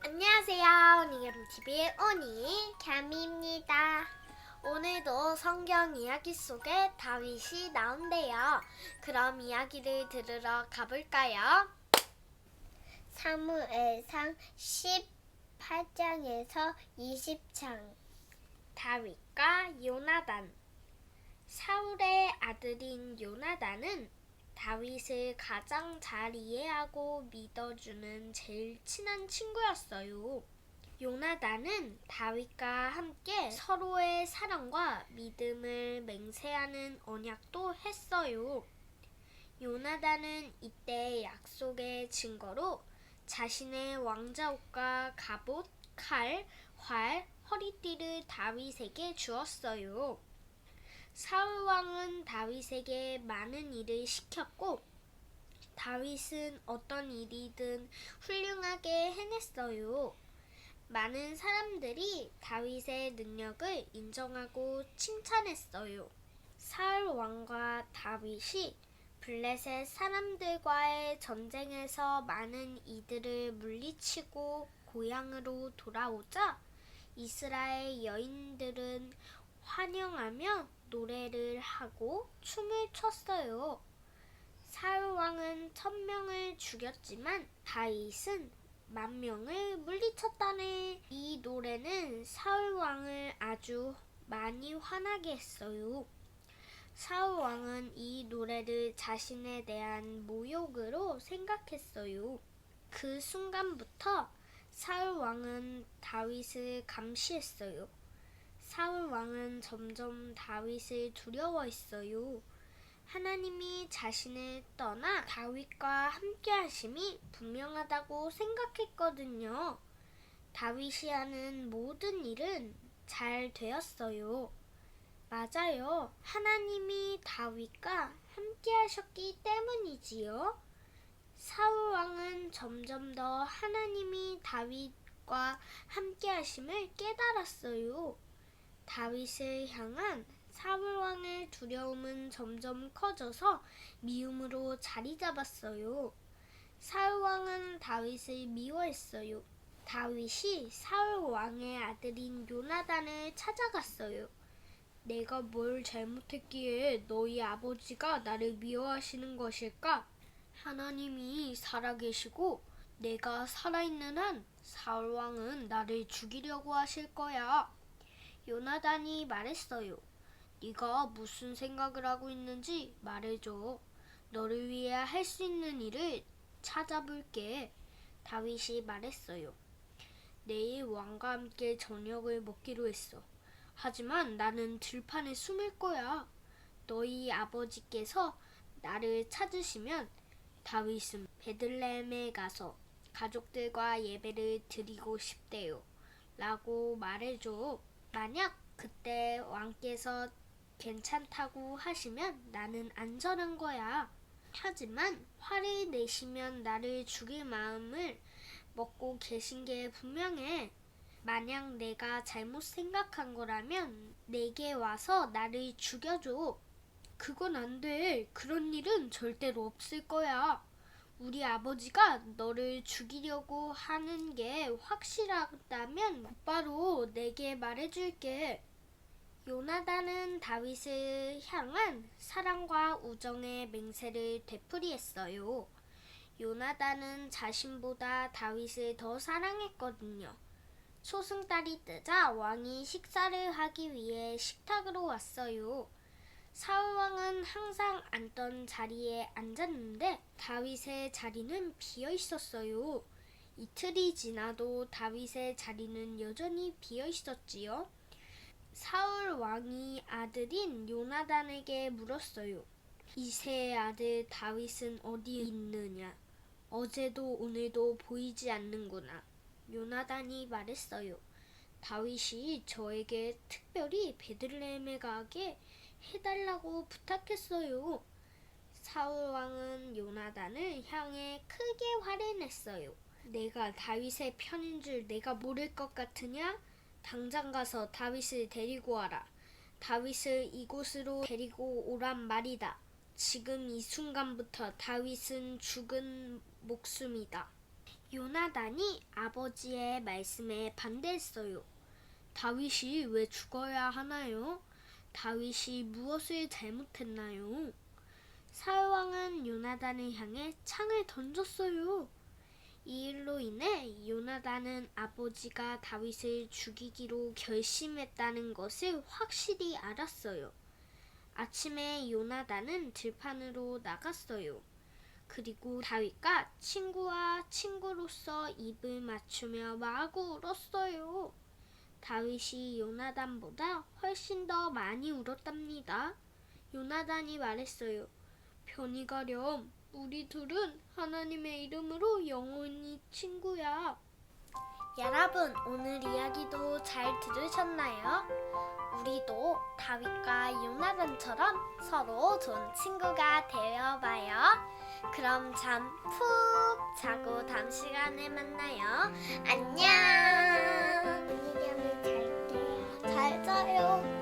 안녕하세요. 니겜TV의 오니 캠입니다. 오늘도 성경 이야기 속에 다윗이 나온대요. 그럼 이야기를 들으러 가볼까요? 사무엘상 18장에서 20장 다윗과 요나단 사울의 아들인 요나단은 다윗을 가장 잘 이해하고 믿어주는 제일 친한 친구였어요. 요나단은 다윗과 함께 서로의 사랑과 믿음을 맹세하는 언약도 했어요. 요나단은 이때 약속의 증거로 자신의 왕자 옷과 갑옷, 칼, 활, 허리띠를 다윗에게 주었어요. 사울 왕은 다윗에게 많은 일을 시켰고 다윗은 어떤 일이든 훌륭하게 해냈어요. 많은 사람들이 다윗의 능력을 인정하고 칭찬했어요. 사울 왕과 다윗이 블레셋 사람들과의 전쟁에서 많은 이들을 물리치고 고향으로 돌아오자 이스라엘 여인들은 환영하며 노래를 하고 춤을 췄어요. 사울 왕은 천 명을 죽였지만 다윗은 만 명을 물리쳤다네. 이 노래는 사울 왕을 아주 많이 화나게 했어요. 사울 왕은 이 노래를 자신에 대한 모욕으로 생각했어요. 그 순간부터 사울 왕은 다윗을 감시했어요. 사울 왕은 점점 다윗을 두려워했어요. 하나님이 자신을 떠나 다윗과 함께 하심이 분명하다고 생각했거든요. 다윗이 하는 모든 일은 잘 되었어요. 맞아요. 하나님이 다윗과 함께 하셨기 때문이지요. 사울 왕은 점점 더 하나님이 다윗과 함께 하심을 깨달았어요. 다윗을 향한 사울 왕의 두려움은 점점 커져서 미움으로 자리 잡았어요. 사울 왕은 다윗을 미워했어요. 다윗이 사울 왕의 아들인 요나단을 찾아갔어요. 내가 뭘 잘못했기에 너희 아버지가 나를 미워하시는 것일까? 하나님이 살아계시고 내가 살아있는 한 사울 왕은 나를 죽이려고 하실 거야. 요나단이 말했어요. 네가 무슨 생각을 하고 있는지 말해줘. 너를 위해 할 수 있는 일을 찾아볼게. 다윗이 말했어요. 내일 왕과 함께 저녁을 먹기로 했어. 하지만 나는 들판에 숨을 거야. 너희 아버지께서 나를 찾으시면 다윗은 베들레헴에 가서 가족들과 예배를 드리고 싶대요. 라고 말해줘. 만약 그때 왕께서 괜찮다고 하시면 나는 안전한 거야. 하지만 화를 내시면 나를 죽일 마음을 먹고 계신 게 분명해. 만약 내가 잘못 생각한 거라면 내게 와서 나를 죽여줘. 그건 안 돼. 그런 일은 절대로 없을 거야. 우리 아버지가 너를 죽이려고 하는 게 확실하다면 바로 내게 말해줄게. 요나단은 다윗을 향한 사랑과 우정의 맹세를 되풀이했어요. 요나단은 자신보다 다윗을 더 사랑했거든요. 소승달이 뜨자 왕이 식사를 하기 위해 식탁으로 왔어요. 사울 왕은 항상 앉던 자리에 앉았는데 다윗의 자리는 비어 있었어요. 이틀이 지나도 다윗의 자리는 여전히 비어 있었지요. 사울 왕이 아들인 요나단에게 물었어요. 이세의 아들 다윗은 어디 있느냐? 어제도 오늘도 보이지 않는구나. 요나단이 말했어요. 다윗이 저에게 특별히 베들레헴에 가게 해달라고 부탁했어요. 사울 왕은 요나단을 향해 크게 화를 냈어요. 내가 다윗의 편인 줄 내가 모를 것 같으냐? 당장 가서 다윗을 데리고 와라. 다윗을 이곳으로 데리고 오란 말이다. 지금 이 순간부터 다윗은 죽은 목숨이다. 요나단이 아버지의 말씀에 반대했어요. 다윗이 왜 죽어야 하나요? 다윗이 무엇을 잘못했나요? 사울왕은 요나단을 향해 창을 던졌어요. 이 일로 인해 요나단은 아버지가 다윗을 죽이기로 결심했다는 것을 확실히 알았어요. 아침에 요나단은 들판으로 나갔어요. 그리고 다윗과 친구와 친구로서 입을 맞추며 마구 울었어요. 다윗이 요나단보다 훨씬 더 많이 울었답니다. 요나단이 말했어요. 편히 가렴. 우리 둘은 하나님의 이름으로 영원히 친구야. 여러분, 오늘 이야기도 잘 들으셨나요? 우리도 다윗과 요나단처럼 서로 좋은 친구가 되어봐요. 그럼 잠 푹 자고 다음 시간에 만나요. 안녕! 맞아요.